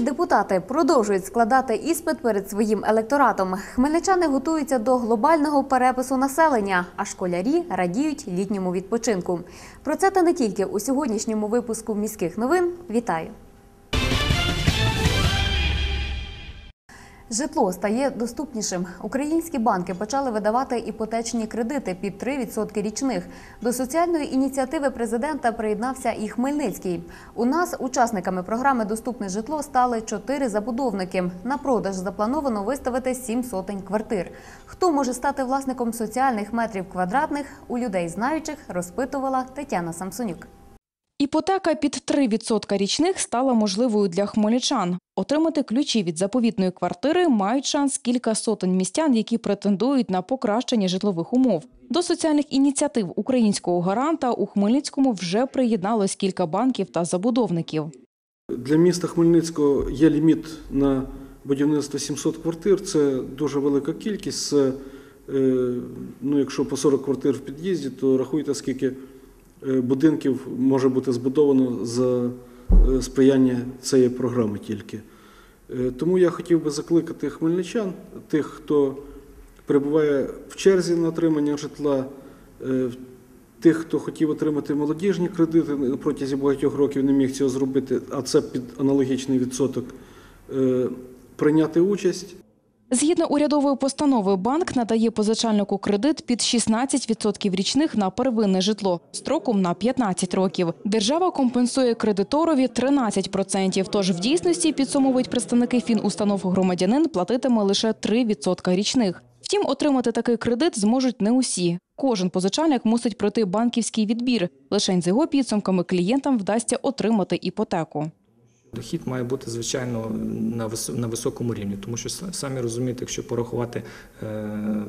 Депутати продовжують складати іспит перед своїм електоратом. Хмельничани готуються до глобального перепису населення, а школярі радіють літньому відпочинку. Про це та не тільки у сьогоднішньому випуску міських новин. Вітаю! Житло стає доступнішим. Українські банки почали видавати іпотечні кредити під 3% річних. До соціальної ініціативи президента приєднався і Хмельницький. У нас учасниками програми Доступне житло стали чотири забудовники. На продаж заплановано виставити сім сотень квартир. Хто може стати власником соціальних метрів квадратних у людей знаючих, розпитувала Тетяна Самсонюк. Іпотека під 3% річних стала можливою для хмельничан. Отримати ключі від заповітної квартири мають шанс кілька сотень містян, які претендують на покращення житлових умов. До соціальних ініціатив українського гаранта у Хмельницькому вже приєдналось кілька банків та забудовників. Для міста Хмельницького є ліміт на будівництво 700 квартир. Це дуже велика кількість. Це, е, ну, якщо по 40 квартир в під'їзді, то рахуйте, скільки будинків може бути збудовано за е, сприяння цієї програми тільки. Е, Тому я хотів би закликати хмельничан, тих, хто перебуває в черзі на отримання житла, е, тих, хто хотів отримати молодіжні кредити протягом багатьох років не міг цього зробити, а це під аналогічний відсоток, е, прийняти участь. Згідно урядової постанови, банк надає позичальнику кредит під 16% річних на первинне житло строком на 15 років. Держава компенсує кредиторові 13%, тож в дійсності, підсумовують представники фінустанов громадянин, платитиме лише 3% річних. Втім, отримати такий кредит зможуть не усі. Кожен позичальник мусить пройти банківський відбір. Лише з його підсумками клієнтам вдасться отримати іпотеку. Дохід має бути звичайно на високому рівні, тому що самі розумієте, якщо порахувати е,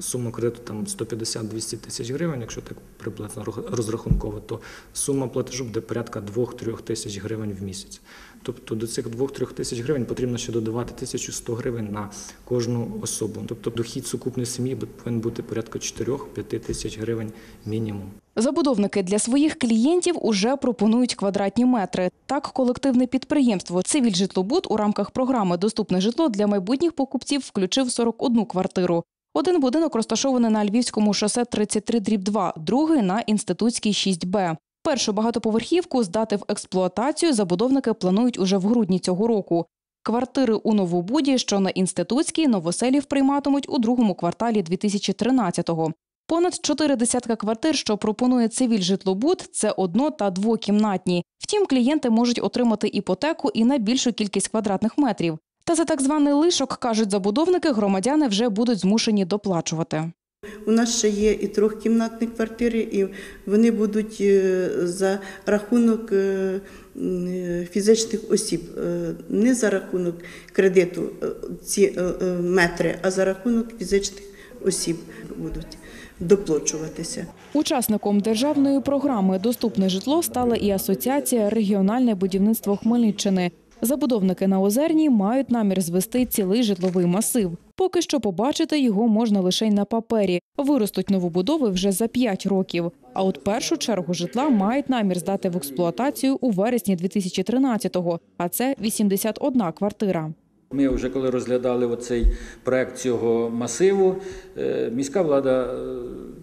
суму кредиту там 150-200 тисяч гривень, якщо так приблизно розрахунково, то сума платежу буде порядка 2-3 тисяч гривень в місяць. Тобто до цих 2-3 тисяч гривень потрібно ще додавати 1100 гривень на кожну особу. Тобто дохід сукупної сім'ї повинен бути порядка 4-5 тисяч гривень мінімум. Забудовники для своїх клієнтів уже пропонують квадратні метри. Так, колективне підприємство «Цивільжитлобуд» у рамках програми «Доступне житло» для майбутніх покупців включив 41 квартиру. Один будинок розташований на Львівському шосе 33-2, другий – на Інститутській 6Б. Першу багатоповерхівку здати в експлуатацію забудовники планують уже в грудні цього року. Квартири у Новобуді, що на Інститутській, новоселів прийматимуть у другому кварталі 2013-го. Понад чотири десятка квартир, що пропонує цивіль житлобуд, це одно- та двокімнатні. Втім, клієнти можуть отримати іпотеку і на більшу кількість квадратних метрів. Та за так званий лишок, кажуть забудовники, громадяни вже будуть змушені доплачувати. У нас ще є і трьохкімнатні квартири, і вони будуть е, за рахунок е, е, фізичних осіб, не за рахунок кредиту ці метри, а за рахунок фізичних осіб будуть доплачуватися. Учасником державної програми Доступне житло стала і асоціація Регіональне будівництво Хмельниччини. Забудовники на Озерній мають намір звести цілий житловий масив. Поки що побачити його можна лише й на папері. Виростуть новобудови вже за 5 років. А от першу чергу житла мають намір здати в експлуатацію у вересні 2013-го, а це 81 квартира. Ми вже коли розглядали оцей проект цього масиву, е, міська влада е,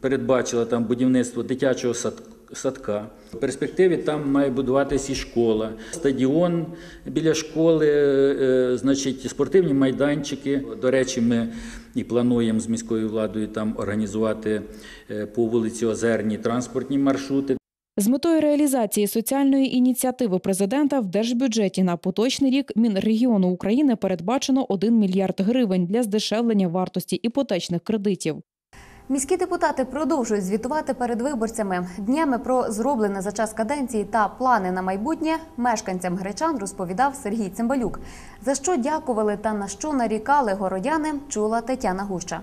передбачила там будівництво дитячого сад- садка. В перспективі там має будуватися і школа, стадіон біля школи, е, значить, спортивні майданчики. До речі, ми і плануємо з міською владою там організувати е, по вулиці Озерній транспортні маршрути. З метою реалізації соціальної ініціативи президента в держбюджеті на поточний рік Мінрегіону України передбачено 1 мільярд гривень для здешевлення вартості іпотечних кредитів. Міські депутати продовжують звітувати перед виборцями. Днями про зроблене за час каденції та плани на майбутнє мешканцям гречан розповідав Сергій Цимбалюк. За що дякували та на що нарікали городяни, чула Тетяна Гуща.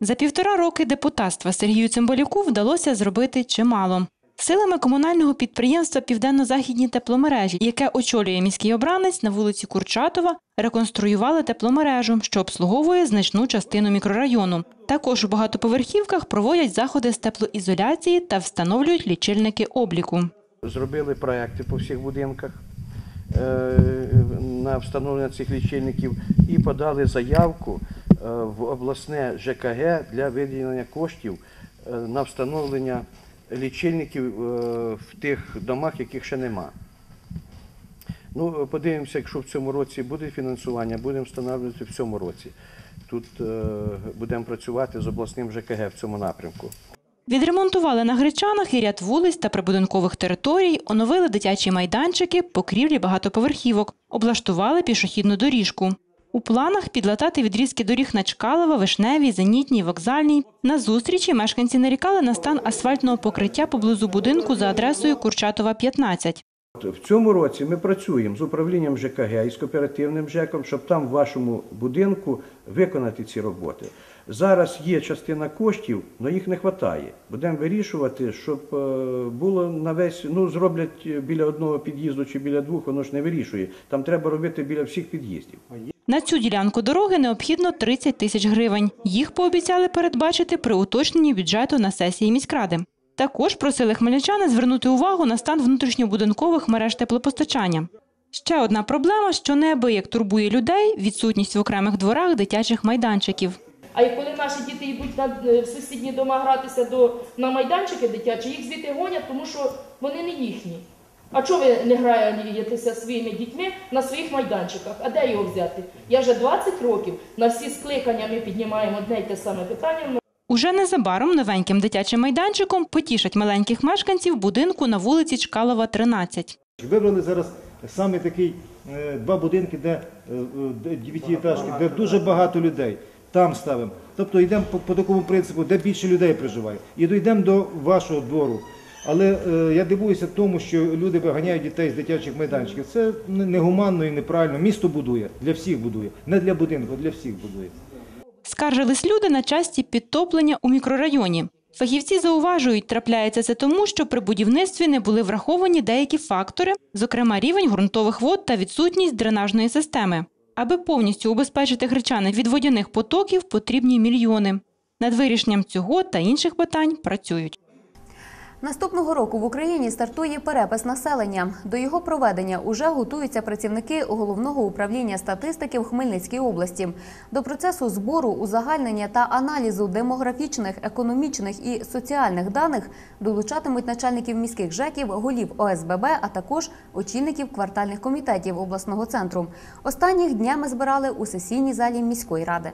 За півтора роки депутатства Сергію Цимбалюку вдалося зробити чимало. Силами комунального підприємства Південно-Західні тепломережі, яке очолює міський обранець на вулиці Курчатова, реконструювали тепломережу, що обслуговує значну частину мікрорайону. Також у багатоповерхівках проводять заходи з теплоізоляції та встановлюють лічильники обліку. Зробили проекти по всіх будинках. е, на встановлення цих лічильників і подали заявку е, в обласне ЖКГ для виділення коштів е, на встановлення лічильників е, в тих домах, яких ще нема. Ну, подивимося, якщо в цьому році буде фінансування, будемо встановлювати в цьому році. Тут е, будемо працювати з обласним ЖКГ в цьому напрямку. Відремонтували на Гречанах і ряд вулиць та прибудинкових територій, оновили дитячі майданчики, покрівлі багатоповерхівок, облаштували пішохідну доріжку. У планах підлатати відрізки доріг на Чкалова, Вишневій, Зенітній, Вокзальній. На зустрічі мешканці нарікали на стан асфальтного покриття поблизу будинку за адресою Курчатова, 15. В цьому році ми працюємо з управлінням ЖКГ і з кооперативним ЖЕКом, щоб там в вашому будинку виконати ці роботи. Зараз є частина коштів, але їх не вистачає. Будемо вирішувати, щоб е, було на весь, ну зроблять біля одного під'їзду чи біля двох, воно ж не вирішує. Там треба робити біля всіх під'їздів. На цю ділянку дороги необхідно 30 тисяч гривень. Їх пообіцяли передбачити при уточненні бюджету на сесії міськради. Також просили хмельничани звернути увагу на стан внутрішньобудинкових мереж теплопостачання. Ще одна проблема, що неабияк турбує людей – відсутність в окремих дворах дитячих майданчиків. А і коли наші діти йдуть на, е, в сусідні дома гратися до, на майданчики дитячі, їх звідти гонять, тому що вони не їхні. А чого ви не граєтеся своїми дітьми на своїх майданчиках? А де його взяти? Я вже 20 років на всі скликання ми піднімаємо одне й те саме питання. Уже незабаром новеньким дитячим майданчиком потішать маленьких мешканців будинку на вулиці Чкалова, 13. Вибрали зараз саме такий е, два будинки, де е, де дев'ятиэтажки, де дуже багато людей. Там ставимо. Тобто йдемо по, по такому принципу, де більше людей проживає. І дійдемо до вашого двору. Але е, я дивуюся тому, що люди виганяють дітей з дитячих майданчиків. Це негуманно і неправильно. Місто будує, для всіх будує. Не для будинку, для всіх будує. Скаржились люди на часті підтоплення у мікрорайоні. Фахівці зауважують, трапляється це тому, що при будівництві не були враховані деякі фактори, зокрема рівень ґрунтових вод та відсутність дренажної системи. Аби повністю убезпечити гречани від водяних потоків, потрібні мільйони. Над вирішенням цього та інших питань працюють. Наступного року в Україні стартує перепис населення. До його проведення уже готуються працівники головного управління статистики в Хмельницькій області. До процесу збору, узагальнення та аналізу демографічних, економічних і соціальних даних долучатимуть начальників міських ЖЕКів, голів ОСББ, а також очільників квартальних комітетів обласного центру. Останніх днями збирали у сесійній залі міської ради.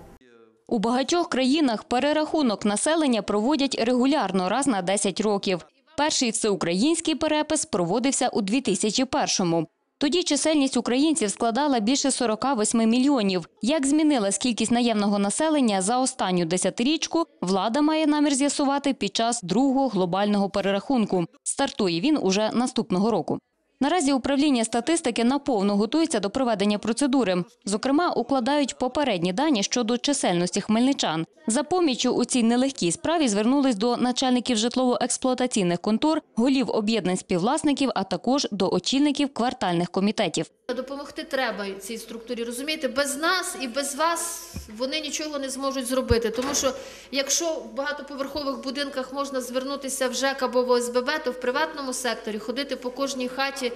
У багатьох країнах перерахунок населення проводять регулярно раз на 10 років. Перший всеукраїнський перепис проводився у 2001-му. Тоді чисельність українців складала більше 48 мільйонів. Як змінилась кількість наємного населення за останню десятирічку, влада має намір з'ясувати під час другого глобального перерахунку. Стартує він уже наступного року. Наразі управління статистики наповно готується до проведення процедури. Зокрема, укладають попередні дані щодо чисельності хмельничан. За поміччю у цій нелегкій справі звернулись до начальників житлово-експлуатаційних контор, голів об'єднань співвласників, а також до очільників квартальних комітетів. Допомогти треба цій структурі. Розумієте, без нас і без вас вони нічого не зможуть зробити. Тому що якщо в багатоповерхових будинках можна звернутися в ЖЕК або в ОСББ, то в приватному секторі ходити по кожній хаті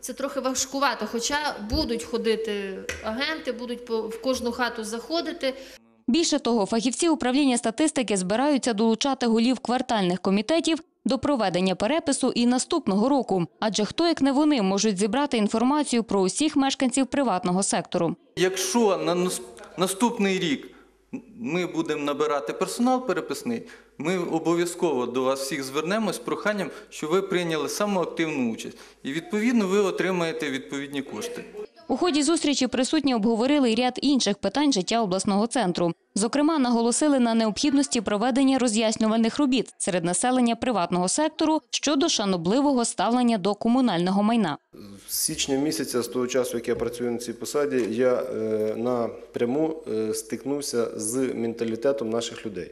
це трохи важкувато. Хоча будуть ходити агенти, будуть в кожну хату заходити. Більше того, фахівці управління статистики збираються долучати голів квартальних комітетів до проведення перепису і наступного року. Адже хто як не вони можуть зібрати інформацію про усіх мешканців приватного сектору. Якщо на наступний рік ми будемо набирати персонал переписний, ми обов'язково до вас всіх звернемось з проханням, що ви прийняли саму активну участь. І відповідно ви отримаєте відповідні кошти. У ході зустрічі присутні обговорили й ряд інших питань життя обласного центру. Зокрема, наголосили на необхідності проведення роз'яснювальних робіт серед населення приватного сектору щодо шанобливого ставлення до комунального майна. З січня місяця, з того часу, як я працюю на цій посаді, я е, напряму е, стикнувся з менталітетом наших людей.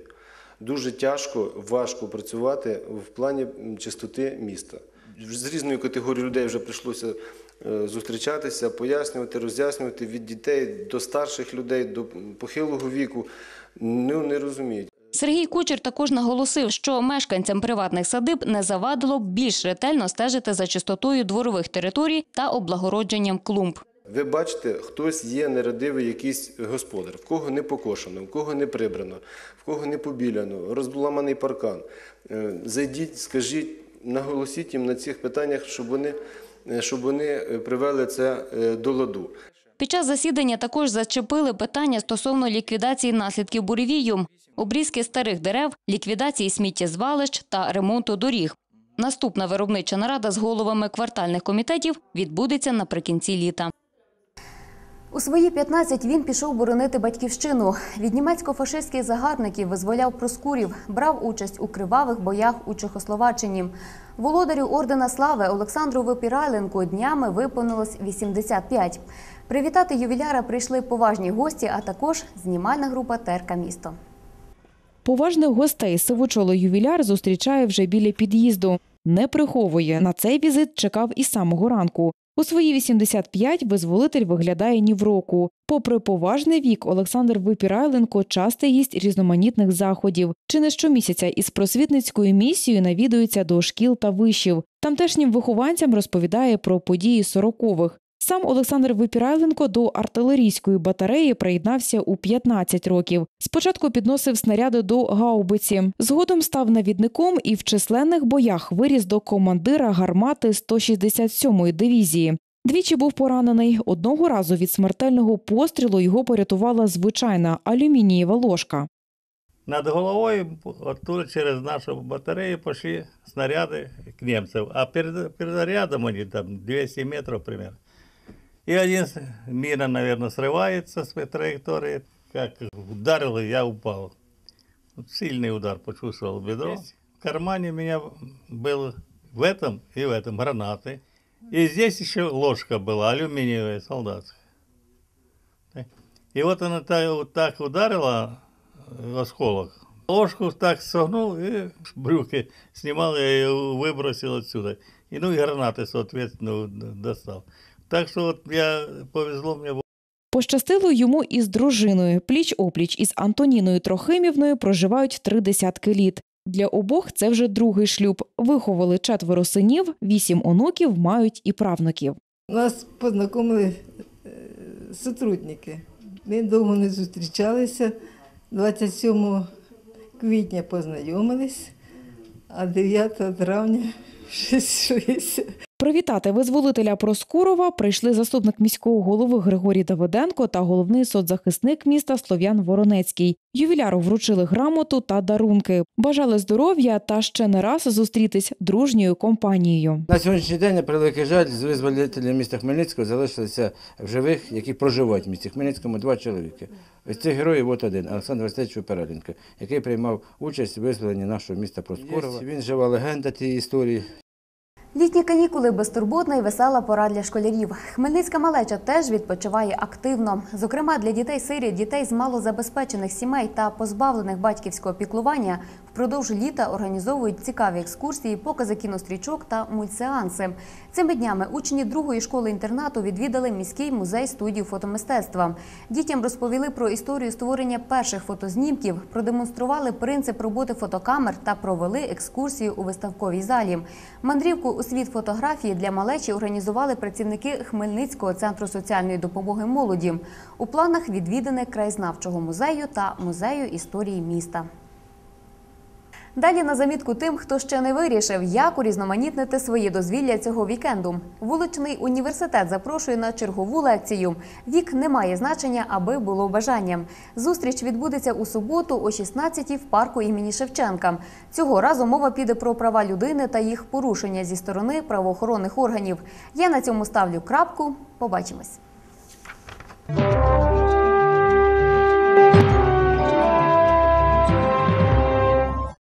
Дуже тяжко, важко працювати в плані чистоти міста. З різною категорією людей вже прийшлося зустрічатися, пояснювати, роз'яснювати від дітей до старших людей, до похилого віку. Ну, не розуміють. Сергій Кучер також наголосив, що мешканцям приватних садиб не завадило б більш ретельно стежити за чистотою дворових територій та облагородженням клумб. Ви бачите, хтось є нерадивий якийсь господар, в кого не покошено, в кого не прибрано, в кого не побіляно, розламаний паркан. Е, Зайдіть, скажіть, наголосіть їм на цих питаннях, щоб вони, е, щоб вони е, привели це е, до ладу. Під час засідання також зачепили питання стосовно ліквідації наслідків буревію, обрізки старих дерев, ліквідації сміттєзвалищ та ремонту доріг. Наступна виробнича нарада з головами квартальних комітетів відбудеться наприкінці літа. У свої 15 він пішов боронити батьківщину. Від німецько-фашистських загарбників визволяв Проскурів, брав участь у кривавих боях у Чехословаччині. Володарю ордена слави Олександру Випірайленку днями виповнилось 85. Привітати ювіляра прийшли поважні гості, а також знімальна група Терка місто. Поважних гостей сивочоло ювіляр зустрічає вже біля під'їзду. Не приховує. На цей візит чекав із самого ранку. У свої 85 визволитель виглядає ні в року. Попри поважний вік, Олександр Випірайленко частий гість різноманітних заходів. Чи не щомісяця із просвітницькою місією навідується до шкіл та вишів. Тамтешнім вихованцям розповідає про події сорокових. Сам Олександр Випірайленко до артилерійської батареї приєднався у 15 років. Спочатку підносив снаряди до гаубиці. Згодом став навідником і в численних боях виріс до командира гармати 167-ї дивізії. Двічі був поранений. Одного разу від смертельного пострілу його порятувала звичайна алюмінієва ложка. Над головой оттуда через нашу батарею пошли снаряды к немцам. А перед, перед рядом они там 200 метров примерно. И один мина, наверное, срывается с траектории. Как ударил, и я упал. Сильный удар почувствовал в бедро. В кармане у меня был в этом и в этом гранаты. И здесь еще ложка была, алюминиевая, солдатская. И вот она та- вот так ударила э, осколок. Ложку так согнул и брюки снимал и выбросил отсюда. И ну и гранаты, соответственно, достал. Так что вот я повезло мне Пощастило йому із дружиною. Пліч-опліч із Антоніною Трохимівною проживають три десятки літ. Для обох це вже другий шлюб. Виховали четверо синів, вісім онуків, мають і правнуків. Нас познайомили е, сотрудники. Ми довго не зустрічалися. 27 квітня познайомились, а 9 травня щось. Привітати визволителя Проскурова прийшли заступник міського голови Григорій Давиденко та головний соцзахисник міста Слов'ян Воронецький. Ювіляру вручили грамоту та дарунки. Бажали здоров'я та ще не раз зустрітись дружньою компанією. На сьогоднішній день, на превеликий жаль, з визволителів міста Хмельницького залишилися в живих, які проживають в місті Хмельницькому, два чоловіки. Ось цих героїв от один, Олександр Васильович Переленко, який приймав участь у визволенні нашого міста Проскурова. Він жива легенда тієї історії. Літні канікули безтурботна і весела пора для школярів. Хмельницька малеча теж відпочиває активно. Зокрема, для дітей сирі, дітей з малозабезпечених сімей та позбавлених батьківського піклування впродовж літа організовують цікаві екскурсії, покази кінострічок та мультсеанси. Цими днями учні другої школи інтернату відвідали міський музей студію фотомистецтва. Дітям розповіли про історію створення перших фотознімків, продемонстрували принцип роботи фотокамер та провели екскурсію у виставковій залі. Мандрівку у світ фотографії для малечі організували працівники Хмельницького центру соціальної допомоги молоді. У планах відвідини краєзнавчого музею та музею історії міста. Далі на замітку тим, хто ще не вирішив, як урізноманітнити свої дозвілля цього вікенду. Вуличний університет запрошує на чергову лекцію. Вік не має значення, аби було бажання. Зустріч відбудеться у суботу о 16-й в парку імені Шевченка. Цього разу мова піде про права людини та їх порушення зі сторони правоохоронних органів. Я на цьому ставлю крапку. Побачимось.